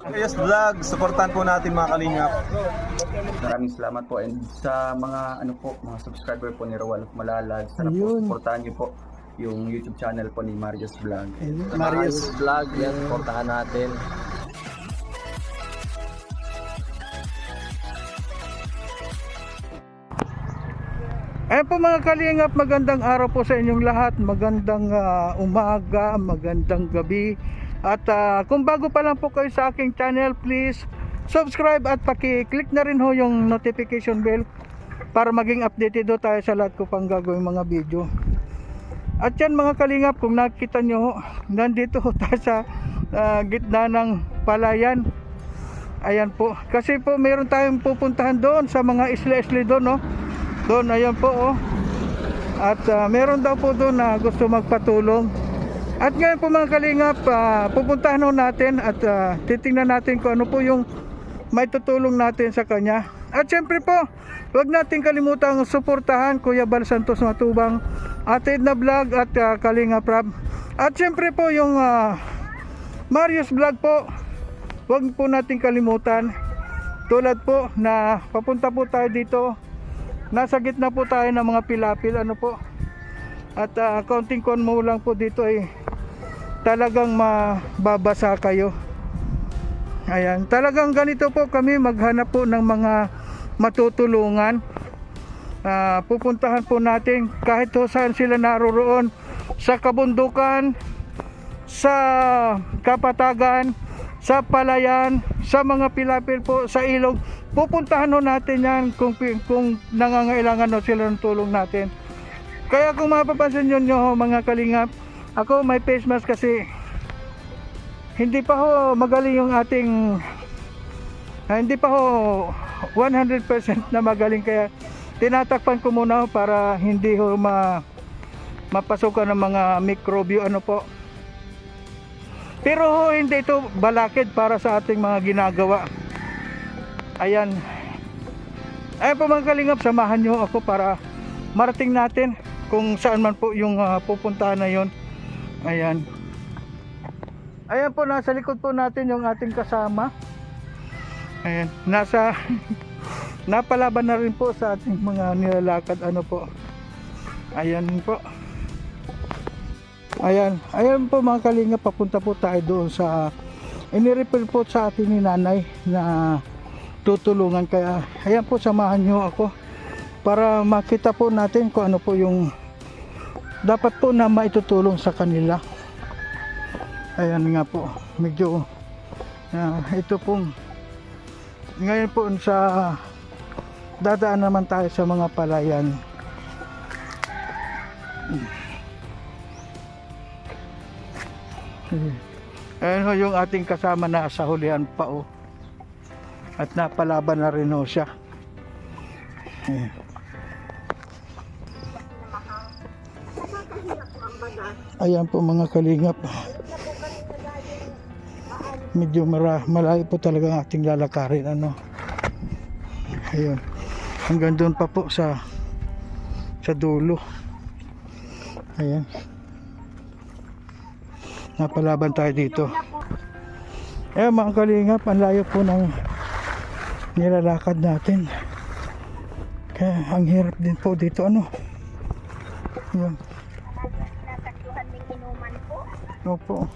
Yes Vlog, supportan po natin mga kalingap. Maraming salamat po and sa mga ano po, mga subscriber po ni Roel of Malalag, sana po Ayun. supportahan niyo po yung YouTube channel po ni Marius Vlog. Marius. Vlog, yan, portahan natin. Ayan po mga kalingap, magandang araw po sa inyong lahat. Magandang ah, umaga, magandang gabi. At ah, kung bago pa lang po kayo sa aking channel, please subscribe at paki-click na rin ho yung notification bell para maging updated ho tayo sa lahat ko pang gagawin mga video. At yan mga kalingap, kung nakita nyo, nandito ho tayo sa ah, gitna ng palayan. Ayan po. Kasi po meron tayong pupuntahan doon sa mga isla-isli doon, no? Doon, ayan po, oh. At ah, meron daw po doon na gusto magpatulong. At ngayon po mga kalingap, ah, pupuntahan natin at ah, titingnan natin kung ano po yung may tutulong natin sa kanya. At syempre po, huwag natin kalimutang suportahan Kuya Bal Santos Matubang, Ate na Vlog at ah, Kalinga Prab. At syempre po yung ah, Marius Vlog po, huwag po natin kalimutan. Tulad po na papunta po tayo dito. Nasa gitna po tayo ng mga pilapil ano po. At ah, counting con mo lang po dito ay talagang mababasa kayo. Ayan, talagang ganito po kami maghanap po ng mga matutulungan. Ah, pupuntahan po natin kahit ho saan sila naroroon sa kabundukan, sa kapatagan, sa palayan, sa mga pilapil po, sa ilog. Pupuntahan ho natin yan kung, kung nangangailangan ho sila ng tulong natin. Kaya kung mapapansin nyo ho, mga kalingap, ako may face mask kasi. Hindi pa ho magaling yung ating ah, hindi pa ho 100% na magaling. Kaya tinatakpan ko muna ho para hindi ho ma mapasukan ng mga mikrobyo. Ano po? Pero ho, hindi ito balakid para sa ating mga ginagawa. Ayan. Ayan po mga kalingap samahan nyo ako para marating natin kung saan man po yung ah, pupuntahan na yon ayan. Ayan po nasa likod po natin yung ating kasama. Ayan nasa napalaban na rin po sa ating mga nilalakad ano po. Ayan po. Ayan ayan po mga kalinga papunta po tayo doon sa inirefer po sa atin ni nanay na tutulungan. Kaya ayan po samahan nyo ako para makita po natin kung ano po yung dapat po na maitutulong sa kanila ayan nga po medyo ah, ito pong ngayon po sa dadaan naman tayo sa mga palayan ayan ho yung ating kasama na sa hulihan pa oh. at napalaban na rin ho siya ayan. Ayan po mga kalingap. Medyo mara, malayo po talaga ang ating lalakarin. Ano? Ayun. Hanggang doon pa po sa sa dulo. Ayan. Napalaban tayo dito. Ayan mga kalingap, ang layo po ng nilalakad natin. Kaya ang hirap din po dito. Ano? Ayan. Opo.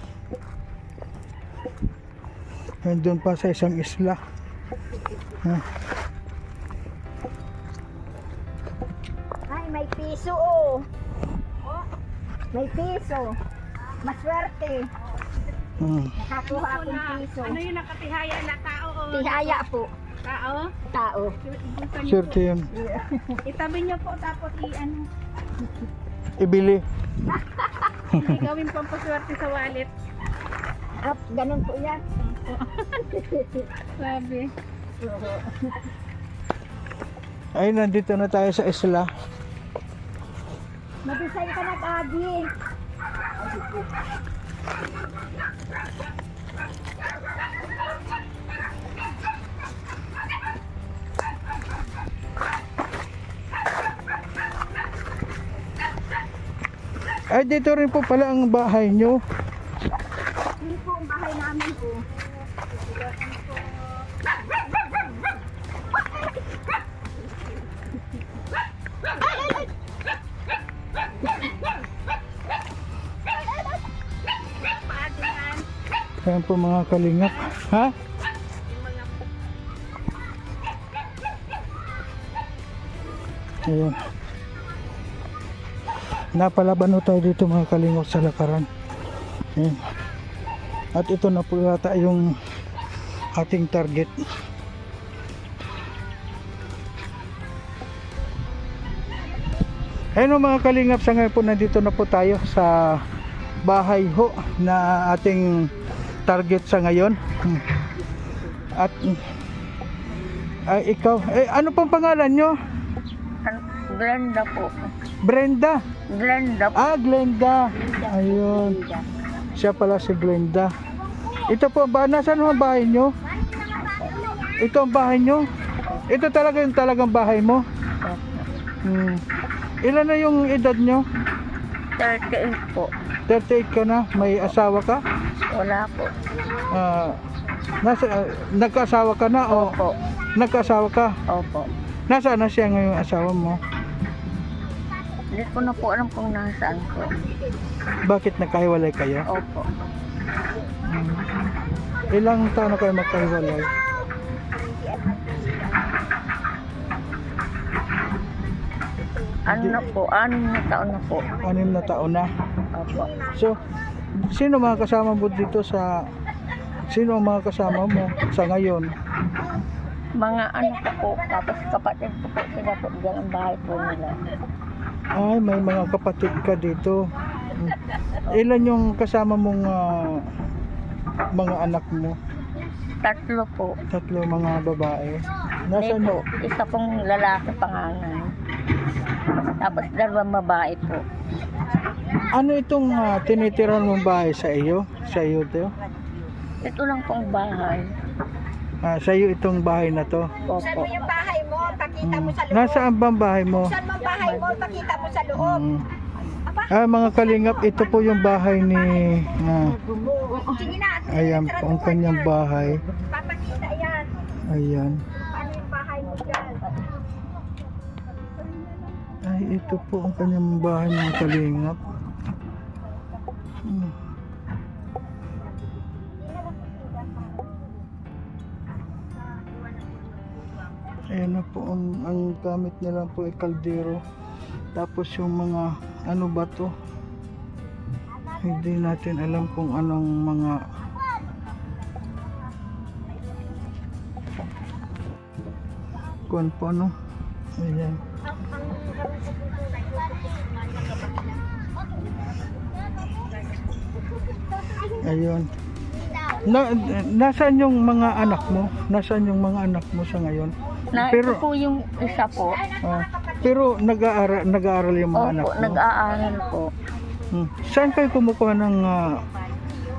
Nandun pa sa isang isla. Ha? Ay, may piso oh. May piso. Maswerte. Hmm. Nakakuha akong piso. Ano yung nakatihaya na tao o Tihaya po. tao? Tao. Swerte yun. Itabi niyo po tapos i-ano. Ibili. Gawin pang paswerte sa wallet. Up, ganun po yan. Sabi. Ay, nandito na tayo sa isla. Mabisay ka na, Kagi. Ay, dito rin po pala ang bahay nyo. Hindi po ang bahay namin po. Ayan po mga kalingap. Ha? Ayan. Napalaban na tayo dito mga kalingap sa lakaran. Ayan. At ito na po yata yung ating target. Ayun o mga kalingap sa ngayon po nandito na po tayo sa bahay ho na ating target sa ngayon. At ay ikaw, eh ano pang pangalan nyo? Glenda po. Brenda. Glenda po. Ah, Glenda. Ayun. Siya pala si Glenda. Ito po ba nasaan ang bahay nyo? Ito ang bahay nyo? Ito talaga yung talagang bahay mo? Hmm. Ilan na yung edad nyo? 38 po. 38 ka na? May asawa ka? Wala po. Ah, nasa, ah, nagkaasawa ka na o Opo. nagkaasawa ka? Opo. Nasaan na siya ngayon asawa mo? Hindi ko na po alam kung nasaan po. Bakit nagkahiwalay kayo? Opo. Ilang taon na kayo magkahiwalay? Ano na po? Anim na taon na po. Anim na taon na. Opo. So, sino mga kasama mo dito sa Sino ang mga kasama mo sa ngayon? Mga anak ko po, tapos kapatid ko po sila po dyan ang bahay po nila. Ay, may mga kapatid ka dito. Ilan yung kasama mong ah, mga anak mo? Tatlo po. Tatlo mga babae. Nasaan po, isa pong lalaki panganay. Tapos dalawang babae po. Ano itong ah, tinitiran mong bahay sa iyo? Sa iyo, Teo? Ito lang pong bahay. Ah, sa iyo itong bahay na to. Opo. yung bahay mo, pakita mo sa loob. Nasaan bang bahay mo? Saan mo ang bahay mo, pakita mo sa loob. Mm. Ah, mga kalingap, ito po yung bahay ni ah, ayan po ang kanyang bahay. papakita yan. Ayan. Paano yung bahay mo dyan? Ay, ito po ang kanyang bahay mga kalingap. Hmm. Ayan na po ang, ang gamit nila po ay kaldero. Tapos yung mga ano ba to? Hindi natin alam kung anong mga kuwan po no. Ayan. Ayun. Na, nasaan yung mga anak mo? Nasaan yung mga anak mo sa ngayon? Na Pero- ito po yung isa po. Ah, pero nag-aaral, nag-aaral yung mga anak Opo, mo? nag-aaral po. Hmm. Saan kayo kumukuha ng ah,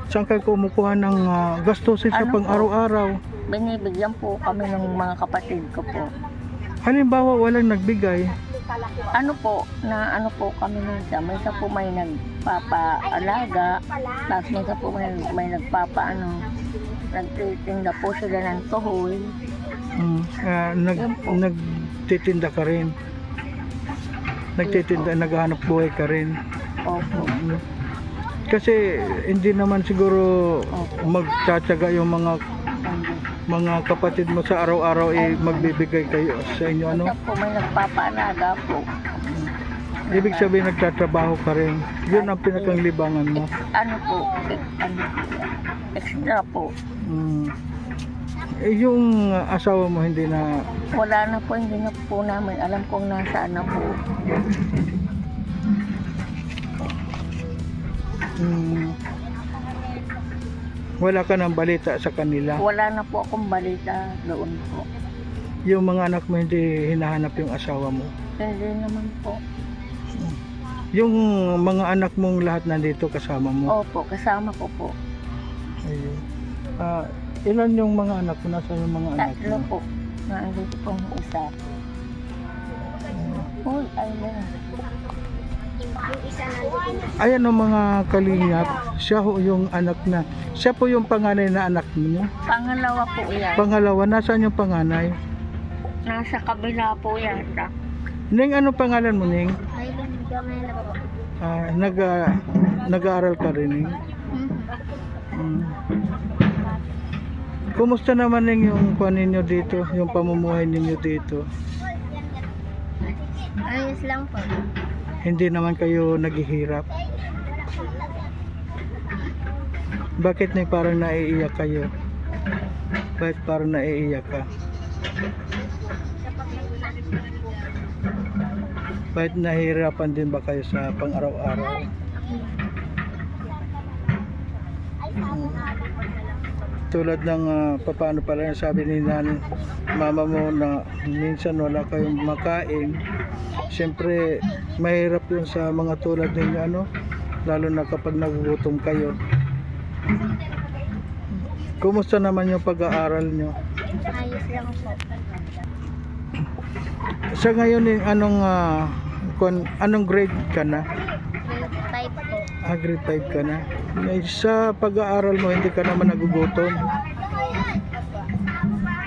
saan kayo kumukuha ng ah, gastusin sa Ano pang araw-araw? Binibigyan po kami ng mga kapatid ko po. Halimbawa walang nagbigay, Ano po, na ano po kami minsan. May isa po may nagpapaalaga. Tapos may isa po may, may nagpapaano. Nagtitinda po sila ng tuhoy. Hmm, ah, nag, nagtitinda ka rin. Nagtitinda, naghahanap buhay ka rin. Opo. Kasi hindi naman siguro magtsatsaga yung mga mga kapatid mo sa araw-araw eh magbibigay kayo sa inyo ano. Isa po may nagpapaalaga po. Ibig sabihin nagtatrabaho ka rin. Yun ang pinakang libangan mo. Ano po, ano po, extra po. Mm. Eh, yung asawa mo hindi na Wala na po, hindi na po namin alam kung nasaan na po. mm, wala ka ng balita sa kanila. Wala na po akong balita doon po. Yung mga anak mo hindi hinahanap yung asawa mo. Hindi naman po. Yung mga anak mong lahat nandito kasama mo. Opo, kasama ko po. Ayun. Ah, ilan yung mga anak mo? Nasaan yung mga anak Tatlo mo? po. Nandito pong isa. Uy, ayun. Ayan ang mga kalingap. Siya ho yung anak na. Siya po yung panganay na anak niyo. Pangalawa po yan. Pangalawa, nasaan yung panganay? Nasa kabila po yata. Ning, ano pangalan mo, Ning? Ah, nag, ah, nag-aaral ka rin, Ning? Mm. Kumusta naman Ning yung kuan ninyo dito, yung pamumuhay ninyo dito? Ayos lang po. Hindi naman kayo naghihirap? Bakit Ning parang naiiyak kayo? Bakit parang naiiyak ka? Bakit nahihirapan din ba kayo sa pang-araw-araw? Tulad ng uh, paano pala yung sabi ni nan mama mo na minsan wala kayong makain. Siyempre, mahirap yun sa mga tulad ninyo ano, lalo na kapag nagugutom kayo. Kumusta naman yung pag-aaral nyo? Ayos lang po. Sa ngayon, yung anong ah, kon, anong grade ka na? Grade 5 po. Ah, grade 5 ka na. Sa pag-aaral mo, hindi ka naman nagugutom.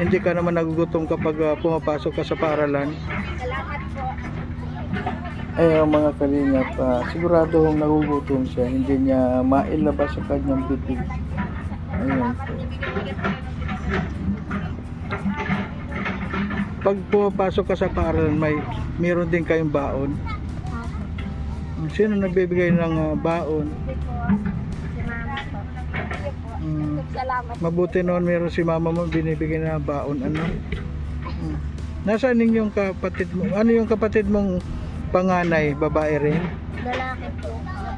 Hindi ka naman nagugutom kapag ah, pumapasok ka sa paaralan. Ay, ang mga kalingap, ah, sigurado kung nagugutom siya, hindi niya mailabas sa kanyang bibig. Ayan po. Pag pumapasok ka sa paaralan, may meron din kayong baon. Sino nagbibigay ng ah, baon? Salamat. mabuti noon meron si mama mo binibigay na baon ano. Nasaan yung kapatid mo? Ano yung kapatid mong panganay, babae rin? Lalaki po.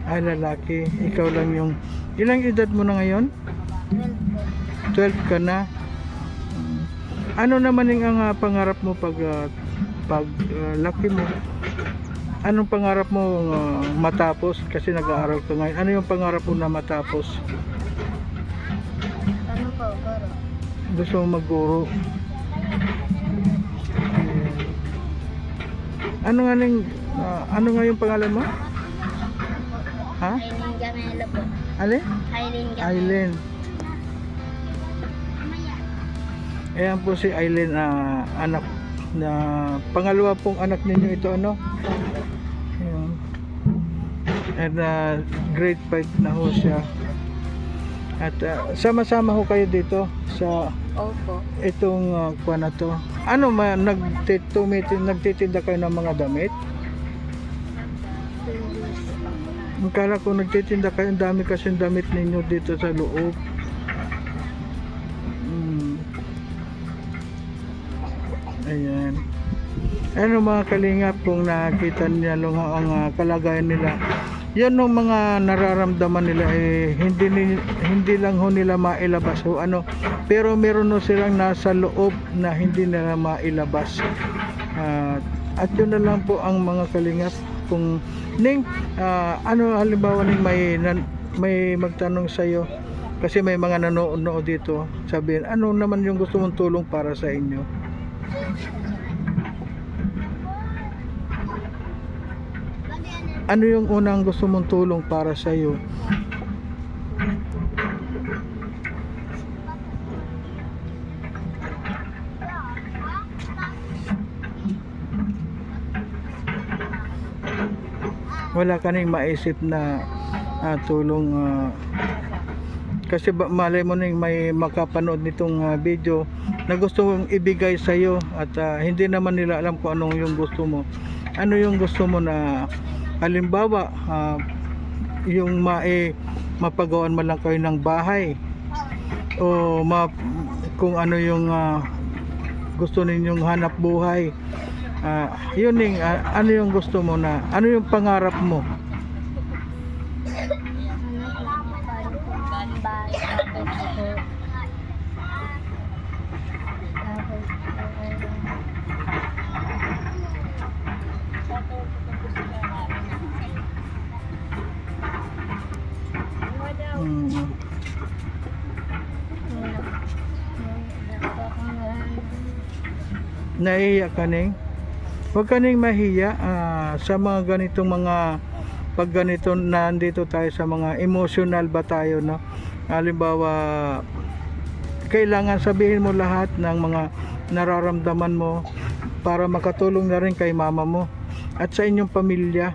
Ay, lalaki. Ikaw lang yung... Ilang edad mo na ngayon? 12 po. 12 ka na. Ano naman yung ang ah, pangarap mo pag ah, pag ah, laki mo? Anong pangarap mo ah, matapos? Kasi nag-aaral ka ngayon. Ano yung pangarap mo na matapos? Gusto mo mag-guro? Ano nga ning, ah, ano nga yung pangalan mo? Ha? Aileen Gamelo po. Ale? Aileen Gamelo. Aileen. Ayan po si Aileen na anak na pangalawa pong anak ninyo ito ano? Ayan. And uh, grade 5 na ho siya. At ah, sama-sama ho kayo dito sa Opo. itong uh, kuha na to. Ano ma nagtitumit nagtitinda kayo ng mga damit? Akala ko nagtitinda kayo, ang dami kasi damit ninyo dito sa loob. Mm. Ayan. Ano mga kalingap kung nakita niya lang ang ah, kalagayan nila. Yan ng mga nararamdaman nila eh hindi hindi lang ho nila mailabas o ano pero meron no silang nasa loob na hindi nila mailabas. Ah, at yun na lang po ang mga kalingap kung ning ah, ano halimbawa ning may nan, may magtanong sa iyo kasi may mga nanonood dito sabihin ano naman yung gusto mong tulong para sa inyo ano yung unang gusto mong tulong para sa iyo wala ka nang maisip na ah, tulong ah, kasi ba, malay mo nang may makapanood nitong ah, video na gusto mong ibigay sa iyo at ah, hindi naman nila alam kung anong yung gusto mo. Ano yung gusto mo na halimbawa ah, yung mae mapagawan mo lang kayo ng bahay o ma, kung ano yung ah, gusto ninyong hanap buhay Ah, yun ning ah, ano yung gusto mo na ano yung pangarap mo Naiiyak ka ning? Huwag ka ning mahiya ah, sa mga ganitong mga pag ganito nandito tayo sa mga emotional ba tayo no halimbawa kailangan sabihin mo lahat ng mga nararamdaman mo para makatulong na rin kay mama mo at sa inyong pamilya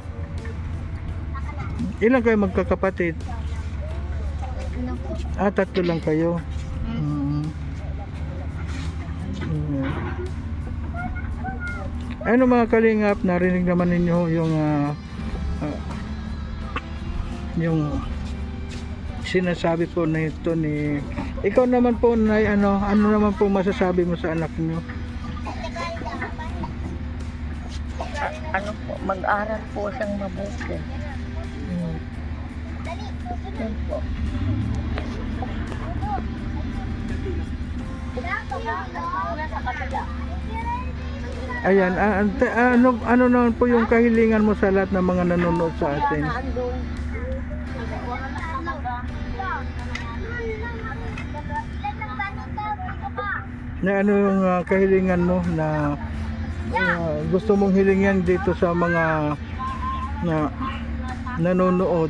ilan kayo magkakapatid? Ah, tatlo lang kayo. Ano mga kalingap, narinig naman ninyo yung ah, ah, yung sinasabi po na ito ni ikaw naman po na ano ano naman po masasabi mo sa anak niyo ano po, mag-aral po siyang mabuti. Mm. Yun po. Ayan ante- ano ano naman po yung kahilingan mo sa lahat ng mga nanonood sa atin? Na ano yung ah, kahilingan mo na ah, gusto mong hilingan dito sa mga na nanonood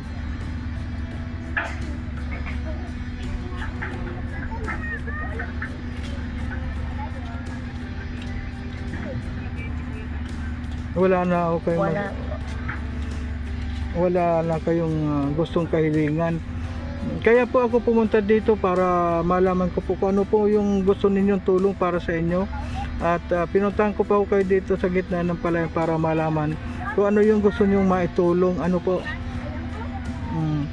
wala na ako kayo Wala. wala na kayong ah, gustong kahilingan. Kaya po ako pumunta dito para malaman ko po kung ano po yung gusto ninyong tulong para sa inyo. At ah, pinuntahan ko ako kayo dito sa gitna ng palayan para malaman kung ano yung gusto nyong maitulong. Ano po? Hmm.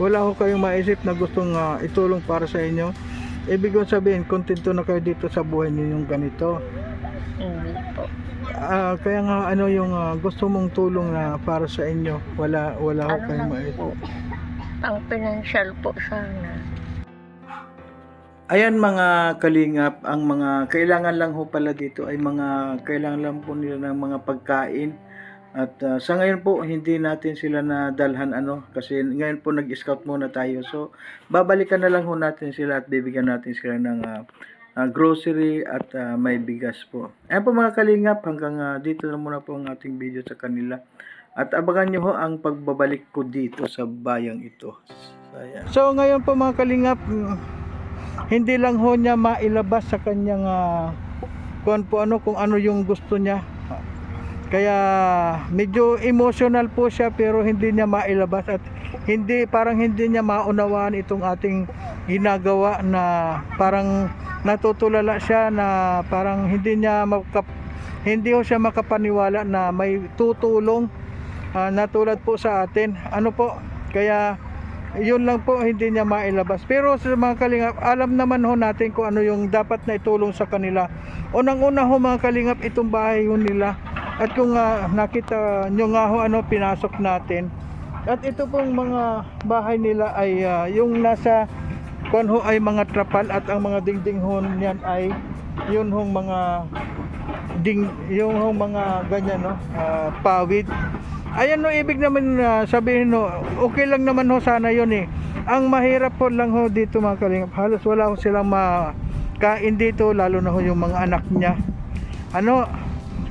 wala ko kayong maisip na gustong ah, itulong para sa inyo ibig kong sabihin kontento na kayo dito sa buhay niyo yung ganito Hindi po. Ah, kaya nga ano yung ah, gusto mong tulong na para sa inyo wala wala Ano kayong lang maisip po. Ang financial po sana. Ayan mga kalingap, ang mga kailangan lang ho pala dito ay mga kailangan lang po nila ng mga pagkain. At ah, sa ngayon po hindi natin sila nadalhan ano kasi ngayon po nag-scout muna tayo. So babalikan na lang ho natin sila at bibigyan natin sila ng ah, ah, grocery at ah, may bigas po. Ayan po mga kalingap, hanggang ah, dito na muna po ang ating video sa kanila. At abangan nyo ho ang pagbabalik ko dito sa bayang ito. Ayan. So ngayon po mga kalingap, hindi lang ho niya mailabas sa kanyang uh, kung po ano kung ano yung gusto niya. Kaya medyo emotional po siya pero hindi niya mailabas at hindi parang hindi niya maunawaan itong ating ginagawa na parang natutulala siya na parang hindi niya makap, hindi ho siya makapaniwala na may tutulong ah, na po sa atin. Ano po? Kaya yun lang po hindi niya mailabas pero sa mga kalingap alam naman ho natin kung ano yung dapat na itulong sa kanila unang una ho mga kalingap itong bahay ho nila at kung ah, nakita nyo nga ho ano pinasok natin at ito pong mga bahay nila ay ah, yung nasa kung ho ay mga trapal at ang mga dingding ho niyan ay yun hong mga ding yung hong mga ganyan no ah, pawid Ayan no, ibig naman na sabihin no, okay lang naman ho sana yun eh. Ang mahirap po lang ho dito mga kalingap, halos wala ho silang makain dito, lalo na ho yung mga anak niya. Ano,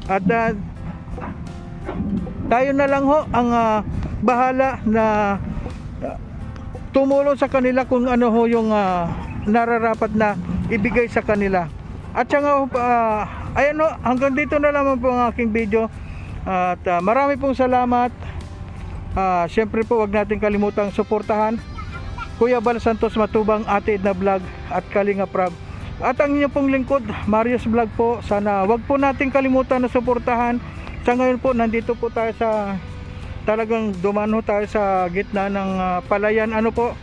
at ah, tayo na lang ho ang ah, bahala na ah, tumulong sa kanila kung ano ho yung ah, nararapat na ibigay sa kanila. At saka ah, ayan ho, hanggang dito na lamang po ang aking video. At ah, marami pong salamat. Ah, Siyempre po wag natin kalimutang suportahan Kuya Bal Santos Matubang Ate Edna Vlog at Kalinga Prab. At ang inyo pong lingkod, Marius Vlog po. Sana wag po natin kalimutan na suportahan. Sa ngayon po, nandito po tayo sa talagang dumano tayo sa gitna ng ah, palayan. Ano po?